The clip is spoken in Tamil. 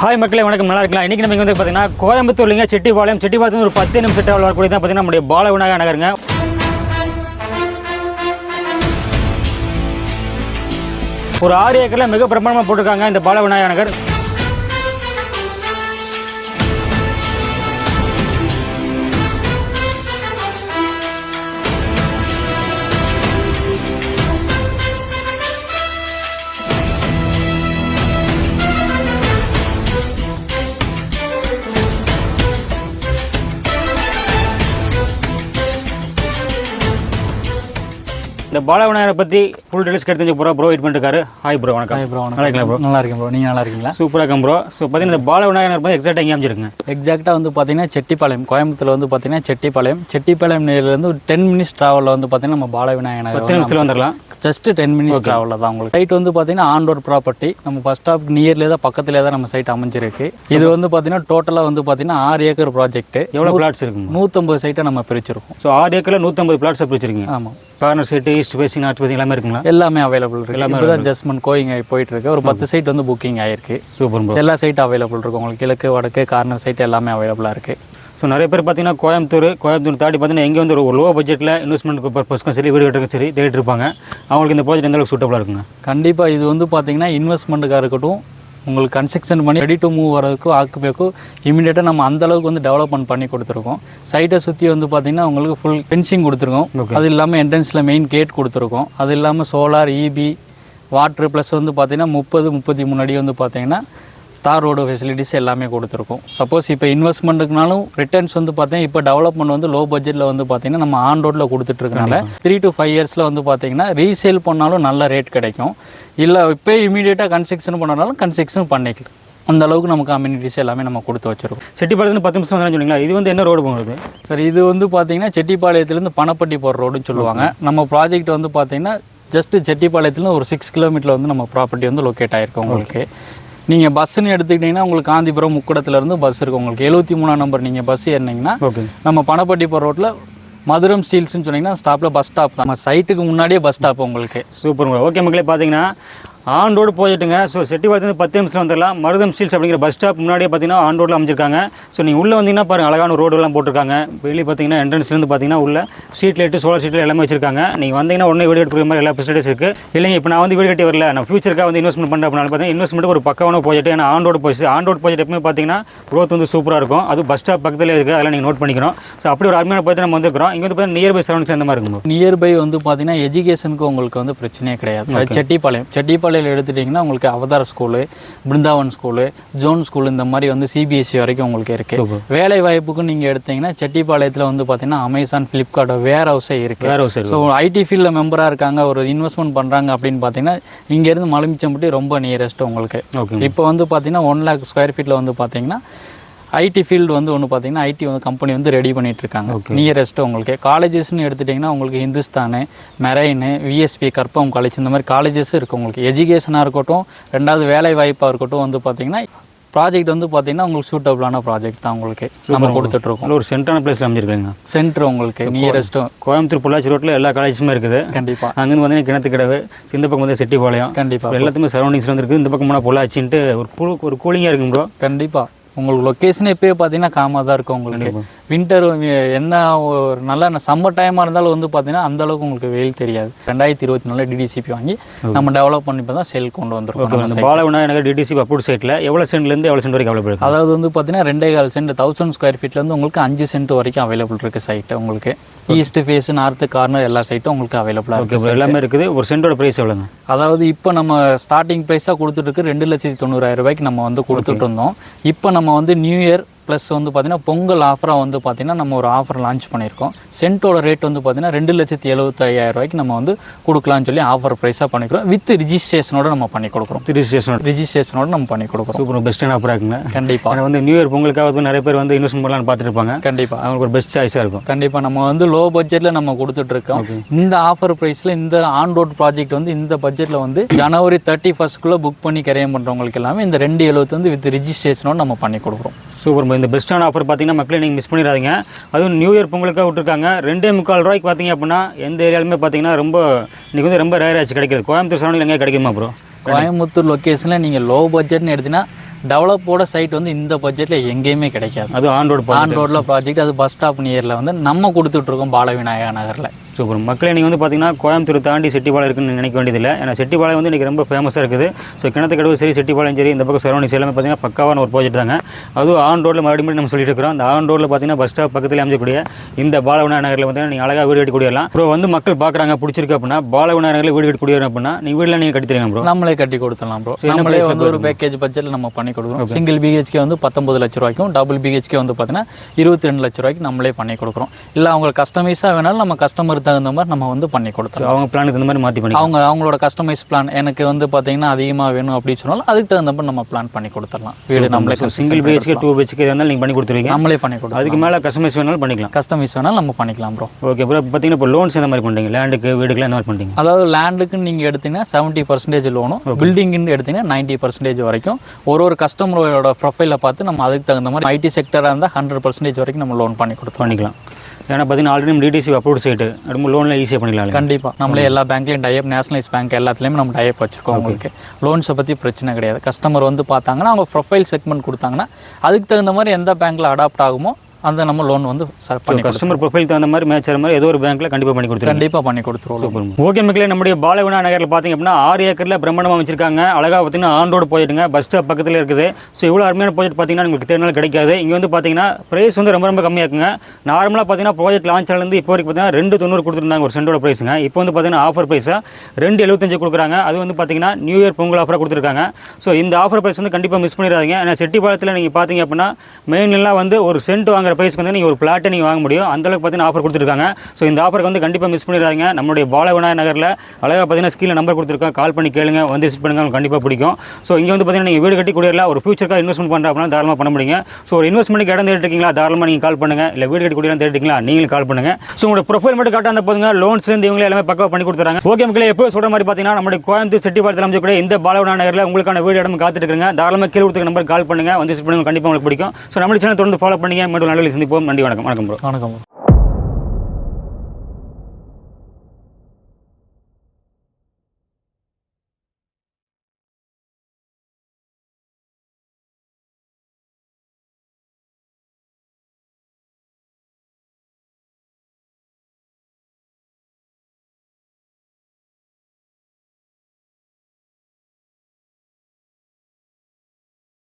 ஹாய் மக்களே வணக்கம். நல்லா இருக்கலாம் இன்றைக்கி நம்ம வந்து பார்த்தீங்கன்னா கோயம்புத்தூர்லிங்க செட்டிபாளையம். செட்டிபாளையம் ஒரு பத்து நிமிஷம் டிராவல் வரக்கூடிய தான் பார்த்தீங்கன்னா நம்முடைய பால விநாயகர் நகருங்க. ஒரு ஆறு ஏக்கரில் மிக பிரமாண்டமாக போட்டிருக்காங்க இந்த பால விநாயகர் நகர். இந்த பால விநாயகரை பற்றி ஃபுல் டீடைல்ஸ் தெரிஞ்சு ப்ரோ ப்ரோ வெயிட் பண்ணிருக்காரு ஹாய் ப்ரோ வணக்கம். ப்ரோ நல்லா இருக்கலாம் ப்ரோ நல்லா இருக்கேன் ப்ரோ நீங்கள் நல்லா இருக்கீங்களா? சூப்பராக இருக்கும் ப்ரோ ஸோ பார்த்தீங்கன்னா இந்த பால விநாயகர் பற்றி எக்ஸாக்டாக எங்கே அமைச்சிருக்குங்க எக்ஸாக்டாக வந்து பார்த்தீங்கன்னா செட்டிப்பாளையம் கோயம்புத்தூர்ல வந்து பார்த்தீங்கன்னா செட்டிப்பாளையம். செட்டிப்பாளையம் நேர்லேருந்து ஒரு டென் மினிட்ஸ் ட்ராவலில் வந்து பார்த்தீங்கன்னா நம்ம பால விநாயகர் பத்து நிமிஷத்தில் வந்துடலாம். ஜஸ்ட் டென் மினிட்ஸ் ட்ராவலில் தான் உங்களுக்கு. சைட் வந்து பார்த்தீங்கன்னா ஆண்டோர் ப்ராப்பர்ட்டி நம்ம ஃபஸ்ட் ஸ்டாப் நியர்லேயே தான் பக்கத்துலேயே தான் நம்ம சைட் அமைஞ்சிருக்கு. இது வந்து பார்த்தீங்கன்னா டோட்டலாக வந்து பார்த்தீங்கன்னா ஆறு ஏக்கர் ப்ராஜெக்ட் எவ்வளோ பிளாட்ஸ் இருக்குங்க? நூற்றம்பது சைட்டை நம்ம பிரிச்சிருக்கோம். ஸோ ஆறு ஏக்கரில் நூற்றம்பது பிளாட்ஸ் பிரிச்சிருக்கீங்க. ஆமாம் corner site east facing north facing எல்லாமே இருக்குங்களா? எல்லாமே அவைலபிள் இருக்கு. இப்போ தான் ஜஸ்ட்மெண்ட் கோயிங் ஆகி போயிட்டு இருக்கு ஒரு பத்து சைட் வந்து புக்கிங் ஆயிருக்கு. சூப்பர் ப்ரோ எல்லா சைட் அவைலபிள் இருக்கு. உங்களுக்கு கிழக்கு வடக்கு கார்னர் சைட் எல்லாமே அவைலபிளாக இருக்கு. ஸோ நிறைய பேர் பார்த்தீங்கன்னா கோயம்புத்தூர் கோயம்புத்தூர் தாண்டி பார்த்தீங்கன்னா எங்கே வந்து ஒரு லோ பட்ஜெட்டில் இன்வெஸ்ட்மெண்ட் பர்பஸ்க்கும் சரி வீடு கட்டுறதுக்கும் சரி தேடிட்டு இருப்பாங்க. அவங்களுக்கு இந்த ப்ராஜெக்ட் எந்த அளவுக்கு சூட்டபுளாக இருக்குங்க? கண்டிப்பாக இது வந்து பார்த்தீங்கன்னா இன்வெஸ்ட்மெண்ட்டுக்காக இருக்கட்டும் உங்களுக்கு கன்ஸ்ட்ரக்ஷன் பண்ணி ரெடி டு மூவ் வரதுக்கும் ஆக்குப்பேக்கும் இமீடியட்டாக நம்ம அந்த அளவுக்கு வந்து டெவலப்மெண்ட் பண்ணி கொடுத்துருக்கோம். சைட்டை சுற்றி வந்து பார்த்தீங்கன்னா உங்களுக்கு ஃபுல் ஃபென்சிங் கொடுத்துருக்கோம். அது இல்லாமல் என்ட்ரன்ஸில் மெயின் கேட் கொடுத்துருக்கோம். அது இல்லாமல் சோலார் இபி வாட்ரு ப்ளஸ் வந்து பார்த்தீங்கன்னா முப்பது முப்பத்தி மூணு அடி வந்து பார்த்தீங்கன்னா தார் ரோடு ஃபெசிலிட்டிஸ் எல்லாமே கொடுத்துருக்கோம். சப்போஸ் இப்போ இன்வெஸ்ட்மெண்ட்டுக்குனாலும் ரிட்டர்ன்ஸ் வந்து பார்த்தீங்கன்னா இப்போ டெவலப்மெண்ட் வந்து லோ பட்ஜெட்டில் வந்து பார்த்தீங்கன்னா நம்ம ஆன் ரோட்டில் கொடுத்துட்ருக்கனால த்ரீ டு ஃபைவ் இயர்ஸில் வந்து பார்த்தீங்கன்னா ரீசேல் பண்ணாலும் நல்ல ரேட் கிடைக்கும். இல்லை இப்போ இமீடியட்டாக கன்ஸ்ட்ரக்ஷன் பண்ணனாலும் கன்ஸ்ட்ரக்ஷன் பண்ணிக்கலாம். அந்த அளவுக்கு நமக்கு அம்யூனிட்டிஸ் எல்லாமே நம்ம கொடுத்து வச்சிருக்கோம். செட்டிப்பாளையத்துல பத்து நிமிஷம் வந்து சொன்னீங்களா? இது வந்து என்ன ரோடு போகுது சரி இது வந்து பார்த்தீங்கன்னா செட்டிப்பாளையத்துலேருந்து பணப்பட்டி போகிற ரோடுன்னு சொல்லுவாங்க. நம்ம ப்ராஜெக்ட் வந்து பார்த்தீங்கன்னா ஜஸ்ட் செட்டிப்பாளையத்துல ஒரு சிக்ஸ் கிலோமீட்டர் வந்து நம்ம ப்ராப்பர்ட்டி வந்து லொக்கேட் ஆயிருக்கு உங்களுக்கு. நீங்கள் பஸ்ஸுன்னு எடுத்துக்கிட்டிங்கன்னா உங்களுக்கு காந்திபுரம் முக்குடத்துலேருந்து பஸ் இருக்குது உங்களுக்கு எழுபத்தி மூணாம் நம்பர் நீங்கள் பஸ் ஏறினீங்கன்னா நம்ம பணப்பட்டி போகிற ரோட்டில் மதுரம் ஸ்டீல்ஸ்னு சொன்னீங்கன்னா ஸ்டாப்பில் பஸ் ஸ்டாப் நம்ம சைட்டுக்கு முன்னாடியே பஸ் ஸ்டாப் உங்களுக்கு. சூப்பர் ஓகே மக்களே பார்த்தீங்கன்னா ஆன் ரோடு போயிட்டுங்க. ஸோ செட்டிப்பாளையத்துலேருந்து பத்து நிமிஷம் வந்துடலாம். மருதம் ஸ்டீல்ஸ் அப்படிங்கிற பஸ் ஸ்டாப் முன்னாடியே பார்த்தீங்கன்னா ஆன் ரோட்டில் அமைச்சிருக்காங்க ஸோ நீங்கள் உள்ளே வந்தீங்கன்னா பாருங்க அழகான ரோடெல்லாம் போட்டிருக்காங்க. வெளியே பார்த்தீங்கன்னா என்ட்ரன்ஸ்லேருந்து பார்த்தீங்கன்னா உள்ள ஸ்ட்ரீட் லைட்டு சோலார் ஸ்ட்ரீட் எல்லாமே வச்சிருக்காங்க. நீங்கள் வந்தீங்கன்னா உடனே வீடு எடுக்கிற மாதிரி எல்லா ஃபெசிலிட்டிஸ் இருக்குது இல்லைங்க இப்போ நான் வந்து வீடு கட்டி வரல. நான் ஃபியூச்சருக்காக வந்து இன்வெஸ்ட்மெண்ட் பண்ணுறேன் அப்படின்னாலும் பார்த்தீங்கன்னா இன்வெஸ்ட்மெண்ட் ஒரு பக்கமான ப்ராஜெக்ட் ஏன்னா ஆன் ரோடு போயிடுச்சு ஆன் ரோடு ப்ராஜெக்ட் எப்பவுமே பார்த்தீங்கன்னா க்ரோத் வந்து சூப்பராக இருக்கும். அது பஸ் ஸ்டாப் பக்கத்தில் இருக்குது அதெல்லாம் நீங்கள் நோட் பண்ணிக்கணும். ஸோ அப்படி ஒரு அருமையான பார்த்து நம்ம வந்துருக்கிறோம். இங்கே வந்து பார்த்தீங்கன்னா நியர்பை சரௌண்ட்ஸ் அந்த மாதிரி இருக்கும் நியர்பை வந்து பார்த்தீங்கன்னா எஜுகேஷனுக்கு உங்களுக்கு வந்து பிரச்சனையே கிடையாது. அது செட்டிப்பாளையம் செட்டிப்பாளையம் எடுத்துட்டிங்கன்னா உங்களுக்கு Avatar school Brindavan school John school இந்த மாதிரி வந்து சிபிஎஸ்சி வரைக்கும் உங்களுக்கு இருக்கு. வேலை வாய்ப்புக்கும் நீங்கள் எடுத்தீங்கன்னா செட்டிப்பாளையத்தில் வந்து பார்த்தீங்கன்னா அமேசான் ஃப்ளிப்கார்ட் வேர் ஹவுஸே இருக்கு. வேற ஒரு சைடு ஸோ ஐடி ஃபீல்டில் மெம்பராக இருக்காங்க ஒரு இன்வெஸ்ட்மெண்ட் பண்ணுறாங்க அப்படின்னு பார்த்தீங்கன்னா இங்கேருந்து மலுமிச்சம்பட்டி ரொம்ப நியரஸ்ட் உங்களுக்கு. இப்போ வந்து பார்த்தீங்கன்னா ஒன் லேக் ஸ்கொயர் ஃபீட்டில் வந்து பார்த்தீங்கன்னா ஐடி ஃபீல்டு வந்து ஒன்று பார்த்தீங்கன்னா ஐடி வந்து கம்பெனி வந்து ரெடி பண்ணிட்டு இருக்காங்க நியரஸ்ட் உங்களுக்கு. காலேஜஸ்னு எடுத்துட்டிங்கன்னா உங்களுக்கு ஹிந்துஸ்தானு மெரைனு விஎஸ்பி கற்பம் காலேஜ் இந்த மாதிரி காலேஜஸ் இருக்குது உங்களுக்கு. எஜுகேஷனாக இருக்கட்டும் ரெண்டாவது வேலை வாய்ப்பாக இருக்கட்டும் வந்து பார்த்தீங்கன்னா ப்ராஜெக்ட் வந்து பார்த்தீங்கன்னா உங்களுக்கு சூட்டபிளான ப்ராஜெக்ட் தான் உங்களுக்கு நம்ம கொடுத்துட்ருக்கோம் நல்ல ஒரு சென்டரான பிளேஸில் அமைச்சிருக்காங்க சென்டர் உங்களுக்கு நியரஸ்ட்டும் கோயம்புத்தூர் பொள்ளாச்சி ரோட்டில் எல்லா காலேஜுமே இருக்குது. கண்டிப்பாக அங்கேருந்து பார்த்தீங்கன்னா கிணத்து கிடவு இந்த பக்கம் வந்து செட்டிப்பாளையம். கண்டிப்பாக எல்லாத்துமே சரௌண்டிங்ஸ் வந்துருக்கு இந்த பக்கம் போனால் பொள்ளாச்சின்ட்டு ஒரு கூ ஒரு கூலிங்காக இருக்கும் ப்ரோ கண்டிப்பாக உங்களுக்கு லொக்கேஷன் எப்பயே பார்த்தீங்கன்னா காமாக தான் இருக்கும் உங்களுக்கு. வின்டர் என்ன ஒரு நல்ல சம்மர் டைமாக இருந்தாலும் வந்து பார்த்தீங்கன்னா அந்த அளவுக்கு உங்களுக்கு வெயில் தெரியாது. ரெண்டாயிரத்தி இருபத்தி நாலு டிடிசிபி வாங்கி நம்ம டெவலப் பண்ணி தான் செல் கொண்டு வந்திருக்கோம் அந்த பாலவனா எனக்கு டிடிசி அப்ரூவ் சைட்டில் எவ்வளோ சென்ட்லேருந்து எவ்வளோ சென்ட் வரைக்கும் அவைலபிள் அதாவது வந்து பார்த்தீங்கன்னா ரெண்டே கால் சென்ட் தௌசண்ட் ஸ்கொயர் ஃபீட்லேருந்து உங்களுக்கு அஞ்சு சென்ட் வரைக்கும் அவைலபிள் இருக்குது சைட்டு உங்களுக்கு. ஈஸ்ட் ஃபேஸ் நார்த்து கார்னர் எல்லா சைட்டும் உங்களுக்கு அவைலபிளாக இருக்குது எல்லாமே இருக்குது. ஒரு சென்டோட ப்ரைஸ் எவ்வளோங்க அதாவது இப்போ நம்ம ஸ்டார்டிங் ப்ரைஸாக கொடுத்துட்டு இருக்கு ரெண்டு லட்சத்தி தொண்ணூறாயிரம் ரூபாய்க்கு நம்ம வந்து கொடுத்துட்டு இருந்தோம். இப்போ நம்ம வந்து நியூ இயர் ப்ளஸ் வந்து பார்த்தீங்கன்னா பொங்கல் ஆஃபராக வந்து பார்த்தீங்கன்னா நம்ம ஒரு ஆஃபர் லான்ச் பண்ணியிருக்கோம் சென்ட்டோட ரேட் வந்து பார்த்தீங்கன்னா ரெண்டு லட்சத்தி எழுபத்தையாயிரம் ரூபாய்க்கு நம்ம வந்து கொடுக்கலாம்னு சொல்லி ஆஃபர் ப்ரைஸாக பண்ணிக்கிறோம். வித் ரிஜிஸ்ட்ரேஷனோட நம்ம பண்ணி கொடுக்குறோம். த்ரீ ஸ்டேஷனோட ரிஜிஸ்ட்ரேஷனோட நம்ம பண்ணி கொடுக்குறோம். சூப்பர் பெஸ்ட்டான ஆஃபராக இருக்குங்க. கண்டிப்பாக வந்து நியூ இயர் பொங்கலுக்காக நிறைய பேர் வந்து இன்வெஸ்ட் பண்ணலாம்னு பார்த்துட்டு இருப்பாங்க கண்டிப்பாக அவங்களுக்கு ஒரு பெஸ்ட் சாய்ஸாக இருக்கும். கண்டிப்பாக நம்ம வந்து லோ பட்ஜெட்டில் நம்ம கொடுத்துட்ருக்கோம் இந்த ஆஃபர் ப்ரைஸில் இந்த ஆன் ரோட் ப்ராஜெக்ட் வந்து இந்த பட்ஜெட்டில் வந்து ஜனவரி தேர்ட்டி ஃபஸ்ட்குள்ளே புக் பண்ணி கரையம் பண்ணுறவங்களுக்கு எல்லாமே இந்த ரெண்டு எழுபத்து வந்து வித் ரிஜிஸ்ட்ரேஷனோட நம்ம பண்ணி கொடுக்குறோம். சூப்பர். இந்த பெஸ்ட்டான ஆஃபர் பார்த்தீங்கன்னா மக்களே நீங்கள் மிஸ் பண்ணிடாதீங்க. அதுவும் நியூ இயர் பொங்கலுக்காக விட்டுருக்காங்க. ரெண்டே முக்கால் ரூபாய்க்கு பார்த்தீங்க அப்படின்னா எந்த ஏரியாலுமே பார்த்தீங்கன்னா ரொம்ப இன்னைக்கு வந்து ரொம்ப ரேர் ஆச்சு கிடைக்கிறது. கோயம்புத்தூர் சரௌண்டிங் எங்கேயா கிடைக்குமா ப்ரோ கோயம்புத்தூர் லொக்கேஷனில் நீங்கள் லோ பட்ஜெட்னு எடுத்தீங்கன்னா டெவலப்போட சைட் வந்து இந்த பட்ஜெட்டில் எங்கேயுமே கிடைக்காது. அது ஆன் ரோடு ஆன் ரோடில் ப்ராஜெக்ட் அது பஸ் ஸ்டாப் நியரில் வந்து நம்ம கொடுத்துட்ருக்கோம் பாலவிநாயகா நகரில். சூப்பர் மக்களே நீங்கள் வந்து பார்த்தீங்கன்னா கோயம்புத்தூர் தாண்டி செட்டிப்பாளையம் இருக்குன்னு நினைக்க வேண்டியதில்லை. ஏன்னா செட்டிப்பாளையம் வந்து இன்றைக்கி ரொம்ப ஃபேமஸாக இருக்குது. ஸோ கிணத்துக்கடவு சரி செட்டிப்பாளையம் சரி இந்த பக்கம் சரௌண்டிங்ஸ் எல்லாமே பார்த்தீங்கன்னா பக்காவான ஒரு ப்ராஜெக்ட் தாங்க. அதுவும் ஆன் ரோட்டில் மறுபடியும் நம்ம சொல்லிட்டு இருக்கிறோம். அந்த ஆன் ரோட்டில் பார்த்தீங்கன்னா பஸ் ஸ்டாப் பக்கத்தில் அமைஞ்சக்கூடிய இந்த பாலவிநாயகர் நகரில் பார்த்தீங்கன்னா நீங்கள் அழகாக வீடு கட்டி குடியலாம் ப்ரோ வந்து மக்கள் பார்க்குறாங்க பிடிச்சிருக்கு அப்படின்னா பாலவிநாயகர் நகரில் வீடு கட்டி குடியேறோம் அப்படின்னா நீங்கள் வீட்டில் நீங்கள் கட்டி தருங்க ப்ரோ நம்மளே கட்டி கொடுத்துடலாம் ப்ரோ நம்மளே வந்து ஒரு பேக்கேஜ் பட்ஜெட்டில் நம்ம பண்ணி கொடுக்குறோம். சிங்கிள் பிஹெச்கே வந்து பத்தொம்பது லட்ச ரூபாய்க்கும் டபுள் பிஹெச்கே வந்து பார்த்தீங்கன்னா இருபத்தி ரெண்டு லட்ச ரூபாய்க்கு நம்மளே பண்ணி கொடுக்குறோம். இல்லை அவங்களுக்கு கஸ்டமைஸாக வேணாலும் நம்ம கஸ்டமர் தகுந்த மாதிரி நம்ம வந்து பண்ணி கொடுத்துருவோம் அவங்க பிளானுக்கு தகுந்த மாதிரி மாற்றி பண்ணி அவங்க அவங்களோட கஸ்டமைஸ் பிளான் எனக்கு வந்து பார்த்தீங்கன்னா அதிகமாக வேணும் அப்படின்னு சொன்னாலும் அதுக்கு தகுந்த மாதிரி நம்ம பிளான் பண்ணி கொடுத்துடலாம். வீடு நம்மளே சிங்கிள் பிஹெச்கே டூ பிஹெச்கே இருந்தாலும் நீங்கள் பண்ணி கொடுத்துருவீங்க. நம்மளே பண்ணி கொடுத்துருவோம் அதுக்கு மேலே கஸ்டமைஸ் வேணாலும் பண்ணிக்கலாம். கஸ்டமைஸ் வேணாலும் நம்ம பண்ணிக்கலாம் ப்ரோ ஓகே ப்ரோ பார்த்தீங்கன்னா இப்போ லோன்ஸ் எந்த மாதிரி பண்ணுறீங்க லேண்டுக்கு வீடுக்குலாம் எந்த மாதிரி பண்ணுறீங்க அதாவது லேண்டுக்குன்னு நீங்கள் எடுத்தீங்கன்னா செவன்ட்டி பர்சன்டேஜ் லோனும் பில்டிங்னு எடுத்தீங்கன்னா நைன்ட்டி பர்சன்டேஜ் வரைக்கும். ஒரு ஒரு கஸ்டமரோட ப்ரொஃபைலை பார்த்து நம்ம அதுக்கு தகுந்த மாதிரி ஐடி செக்டராக இருந்தால் ஹண்ட்ரட் பர்சன்டேஜ் வரைக்கும் நம்ம லோன் பண்ணி கொடுத்துருவோம் பண்ணிக்கலாம். ஏன்னா பார்த்தீங்கன்னா ஆல்ரெடி நம்ம டிடிசி அப்ரூவ் சைட்டு அடுத்து லோனில் ஈஸியாக பண்ணிக்கலாம் கண்டிப்பாக நம்மளே எல்லா பேங்க்லையும் டைப் நேஷனலைஸ் பேங்க் எல்லாத்துலேயுமே நம்ம டைப் வச்சிருக்கோம் உங்களுக்கு. லோன்ஸை பற்றி பிரச்சனை கிடையாது. கஸ்டமர் வந்து பார்த்தாங்கன்னா அவங்க ப்ரொஃபைல் செக்மெண்ட் கொடுத்தாங்கன்னா அதுக்கு தகுந்த மாதிரி எந்த பேங்க்கில் அடாப்ட் ஆகுமோ அந்த நம்ம லோன் வந்து ச- பண்ணி கஸ்டமர் ப்ரொஃபைல் தகுந்த மாதிரி மேட்ச் ஆகிற மாதிரி ஏதோ ஒரு பேங்க்கில் கண்டிப்பாக பண்ணி கொடுத்துருங்க கண்டிப்பாக பண்ணி கொடுத்துருவோம். ஓகே மக்களே நம்முடைய பாலவினா நகரில் பார்த்தீங்க அப்படின்னா ஆறு ஏக்கரில் பிரம்மாண்டமாக வச்சிருக்காங்க அழகாக பார்த்தீங்கன்னா ஆன் ரோடு போயிட்டுங்க. பஸ் ஸ்டாப் பக்கத்தில் இருக்குது. ஸோ இவ்வளோ அருமையான ப்ராஜெக்ட் பார்த்தீங்கன்னா உங்களுக்கு தேர்னாலும் கிடைக்காது. இங்கே வந்து பார்த்தீங்கன்னா ப்ரைஸ் வந்து ரொம்ப ரொம்ப கம்மியாக இருக்குங்க. நார்மலாக பார்த்தீங்கன்னா ப்ராஜெக்ட் லான்ச் ஆனது இப்போ வரைக்கும் பார்த்தீங்கன்னா ரெண்டு தொண்ணூறு கொடுத்துருந்தாங்க ஒரு சென்டோட ப்ரைஸுங்க இப்போ வந்து பார்த்தீங்கன்னா ஆஃபர் ப்ரைஸாக ரெண்டு எழுபத்தஞ்சு கொடுக்குறாங்க. அது வந்து பார்த்தீங்கன்னா நியூ இயர் பொங்கல் ஆஃபராக கொடுத்துருக்காங்க. ஸோ இந்த ஆஃபர் ப்ரைஸ் வந்து கண்டிப்பாக மிஸ் பண்ணிடாதீங்க. ஏன்னா செட்டிப்பாளையத்தில் நீங்கள் பார்த்தீங்க அப்படின்னா மெயின்லாம் வந்து ஒரு சென்ட் வாங்குற ப்ரைஸ்க்கு வந்து நீங்கள் ஒரு பிளாட்டை நீங்கள் வாங்க முடியும். அந்த அளவுக்கு பார்த்தீங்கன்னா ஆஃபர் கொடுத்துருக்காங்க. ஸோ இந்த ஆஃபருக்கு வந்து கண்டிப்பாக மிஸ் பண்ணிடாதீங்க. நம்மளுடைய பாலவிநாயகர் நகரில் அழகாக பார்த்தீங்கன்னா ஸ்கீல நம்பர் கொடுத்துருக்கோம் கால் பண்ணி கேளுங்க. வந்து விசிட் பண்ணுங்க. உங்களுக்கு கண்டிப்பாக பிடிக்கும். ஸோ இங்கே வந்து பார்த்தீங்கன்னா நீங்கள் வீடு கட்டி குடியேறலாம் ஒரு ஃபியூச்சருக்காக இன்வெஸ்ட்மெண்ட் பண்ணுற அப்படின்னா தாராளமாக பண்ண முடியுங்க. ஸோ ஒரு இன்வெஸ்ட்மெண்ட்டுக்கு இடம் தேடிட்டுருக்கீங்களா? தாராளமாக நீங்கள் கால் பண்ணுங்க. இல்லை வீடு கட்டி குடியேறலாம் தேடிட்டீங்களா நீங்களும் கால் பண்ணுங்க. ஸோ உங்களோட ப்ரொஃபைல் மட்டும் காட்டாந்த போதுங்க. லோன்ஸ்லேருந்து இவங்களே எல்லாமே பக்கவாக பண்ணி கொடுத்துறாங்க ஓகே மக்களே எப்போ சொல்கிற மாதிரி பார்த்தீங்கன்னா நம்மளுடைய கோயம்புத்தூர் செட்டிப்பாளத்தில் கூட இந்த பாலவிநாயகர் நகரில் உங்களுக்கான வீடு இடம் காத்துட்டு இருக்குங்க. தாராளமாக கீழே கொடுத்துருக்க நம்பர் கால் பண்ணுங்க. வந்து விசிட் பண்ணுங்க. கண்டிப்பாக உங்களுக்கு பிடிக்கும். ஸோ நம்ம சேனல் தொடர்ந்து ஃபாலோ பண்ணுங்க. மட்டும் நல்ல சந்திப்போம். நன்றி வணக்கம். வணக்கம் ப்ரோ. வணக்கம்